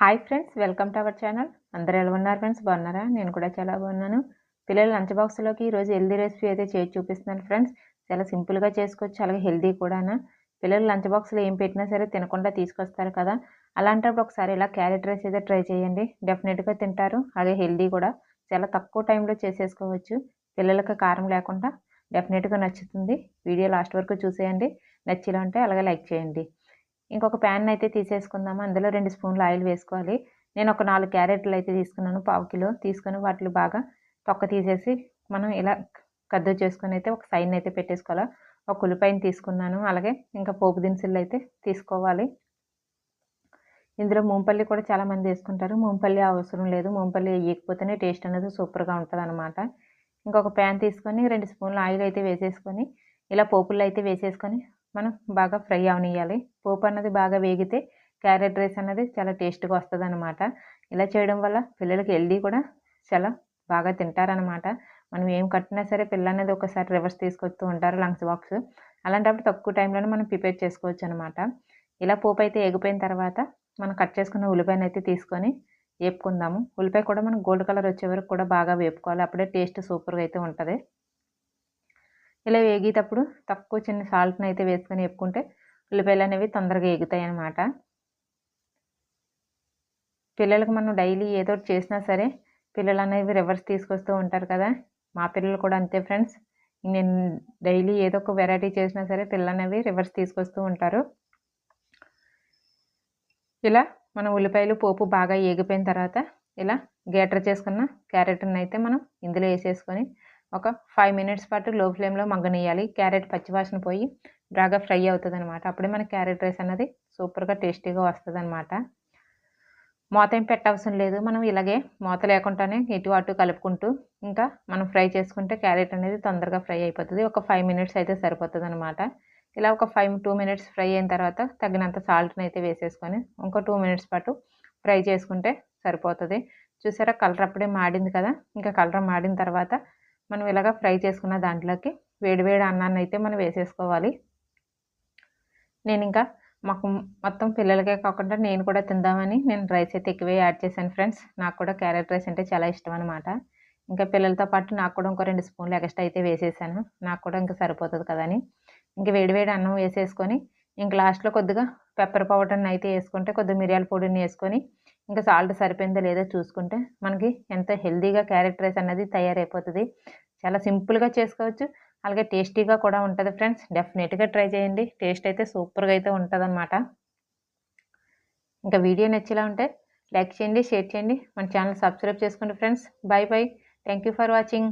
Hi friends welcome to our channel అందరూ ఎలా ఉన్నారు ఫ్రెండ్స్ బాగున్నారా? నేను కూడా చాలా బాగున్నాను. పిల్లల లంచ్ బాక్స్లోకి ఈరోజు హెల్దీ రెసిపీ అయితే చేసి చూపిస్తున్నాను ఫ్రెండ్స్ చాలా సింపుల్గా చేసుకోవచ్చు అలాగే హెల్దీ కూడానా. పిల్లలు లంచ్ బాక్స్లో ఏం పెట్టినా సరే తినకుండా తీసుకొస్తారు కదా. అలాంటప్పుడు ఒకసారి ఇలా క్యారెట్ రైస్ అయితే ట్రై చేయండి. డెఫినెట్గా తింటారు. అలాగే హెల్దీ కూడా. చాలా తక్కువ టైంలో చేసేసుకోవచ్చు. పిల్లలకు కారం లేకుండా. డెఫినెట్గా నచ్చుతుంది. వీడియో లాస్ట్ వరకు చూసేయండి. నచ్చిలా ఉంటే అలాగే లైక్ చేయండి. ఇంకొక ప్యాన్ అయితే తీసేసుకుందాము. అందులో రెండు స్పూన్లు ఆయిల్ వేసుకోవాలి. నేను ఒక నాలుగు క్యారెట్లు అయితే తీసుకున్నాను పావు కిలో. తీసుకొని వాటిని బాగా తొక్క తీసేసి మనం ఇలా కద్దు చేసుకొని అయితే ఒక సైన్ అయితే పెట్టేసుకోవాలి. ఒక ఉల్లిపాయని తీసుకున్నాను. అలాగే ఇంకా పోపు దినుసులు అయితే తీసుకోవాలి. ఇందులో మూంపల్లి కూడా చాలామంది వేసుకుంటారు. మూంపల్లి అవసరం లేదు. మూంపల్లి వేయకపోతేనే టేస్ట్ అనేది సూపర్గా ఉంటుంది అనమాట ఇంకొక ప్యాన్ తీసుకొని రెండు స్పూన్లు ఆయిల్ అయితే వేసేసుకొని ఇలా పోపుల్లో అయితే వేసేసుకొని మనం బాగా ఫ్రై అవనియాలి పోపు అన్నది బాగా వేగితే క్యారెట్ రైస్ అన్నది చాలా టేస్ట్గా వస్తుంది అనమాట ఇలా చేయడం వల్ల పిల్లలకి హెల్దీ కూడా చాలా బాగా తింటారనమాట మనం ఏం కట్టినా సరే పిల్ల అనేది ఒకసారి రివర్స్ తీసుకొస్తూ ఉంటారు లంగ్స్ బాక్స్. అలాంటప్పుడు తక్కువ టైంలోనే మనం ప్రిపేర్ చేసుకోవచ్చు అనమాట ఇలా పోపు అయితే ఎగిపోయిన తర్వాత మనం కట్ చేసుకున్న ఉల్లిపాయను అయితే తీసుకొని వేపుకుందాము. ఉల్లిపాయ కూడా మనం గోల్డ్ కలర్ వచ్చే వరకు కూడా బాగా వేపుకోవాలి. అప్పుడే టేస్ట్ సూపర్గా అయితే ఉంటుంది. ఇలా వేగేటప్పుడు తక్కువ చిన్న సాల్ట్ని అయితే వేసుకొని వేపుకుంటే ఉల్లిపాయలు అనేవి తొందరగా ఎగుతాయి అన్నమాట పిల్లలకు మనం డైలీ ఏదో చేసినా సరే పిల్లలు అనేవి రివర్స్ తీసుకొస్తూ ఉంటారు కదా. మా పిల్లలు కూడా అంతే ఫ్రెండ్స్. నేను డైలీ ఏదో ఒక వెరైటీ చేసినా సరే పిల్లలు అనేవి రివర్స్ తీసుకొస్తూ ఉంటారు. ఇలా మనం ఉల్లిపాయలు పోపు బాగా ఏగిపోయిన తర్వాత ఇలా గేటర్ చేసుకున్న క్యారెట్ని అయితే మనం ఇందులో వేసేసుకొని ఒక ఫైవ్ మినిట్స్ పాటు లో ఫ్లేమ్లో మగ్గనియాలి క్యారెట్ పచ్చివాసన పోయి బాగా ఫ్రై అవుతుంది అనమాట అప్పుడే మన క్యారెట్ రైస్ అనేది సూపర్గా టేస్టీగా వస్తుంది అనమాట మూత ఏం పెట్టవసరం లేదు. మనం ఇలాగే మూత లేకుండానే ఇటు అటు కలుపుకుంటూ ఇంకా మనం ఫ్రై చేసుకుంటే క్యారెట్ అనేది తొందరగా ఫ్రై అయిపోతుంది. ఒక ఫైవ్ మినిట్స్ అయితే సరిపోతుంది అనమాట ఇలా ఒక ఫైవ్ టూ మినిట్స్ ఫ్రై అయిన తర్వాత తగినంత సాల్ట్ని అయితే వేసేసుకొని ఇంకో టూ మినిట్స్ పాటు ఫ్రై చేసుకుంటే సరిపోతుంది. చూసారా? కలర్ అప్పుడే మాడింది కదా? ఇంకా కలర్ మాడిన తర్వాత మనం ఇలాగ ఫ్రై చేసుకున్న దాంట్లోకి వేడివేడి అన్నాన్ని అయితే మనం వేసేసుకోవాలి. నేను ఇంకా మాకు మొత్తం పిల్లలకే కాకుండా నేను కూడా తిందామని నేను రైస్ అయితే ఎక్కువే యాడ్ చేశాను ఫ్రెండ్స్. నాకు కూడా క్యారెట్ రైస్ అంటే చాలా ఇష్టం అనమాట ఇంకా పిల్లలతో పాటు నాకు కూడా ఇంకో రెండు స్పూన్లు ఎక్స్ట్రా అయితే వేసేసాను. నాకు కూడా ఇంకా సరిపోతుంది కదని ఇంకా వేడివేడి అన్నం వేసేసుకొని ఇంక లాస్ట్లో కొద్దిగా పెప్పర్ పౌడర్ని అయితే వేసుకుంటే కొద్దిగా మిరియాల పొడిని వేసుకొని ఇంకా సాల్ట్ సరిపోయిందో లేదో చూసుకుంటే మనకి ఎంతో హెల్తీగా క్యారెట్ రైస్ అనేది తయారైపోతుంది. చాలా సింపుల్గా చేసుకోవచ్చు. అలాగే టేస్టీగా కూడా ఉంటుంది ఫ్రెండ్స్. డెఫినెట్గా ట్రై చేయండి. టేస్ట్ అయితే సూపర్గా అయితే ఉంటుందన్నమాట. ఇంకా వీడియో నచ్చేలా ఉంటే లైక్ చేయండి షేర్ చేయండి. మన ఛానల్ సబ్స్క్రైబ్ చేసుకోండి friends. Bye bye thank you for watching.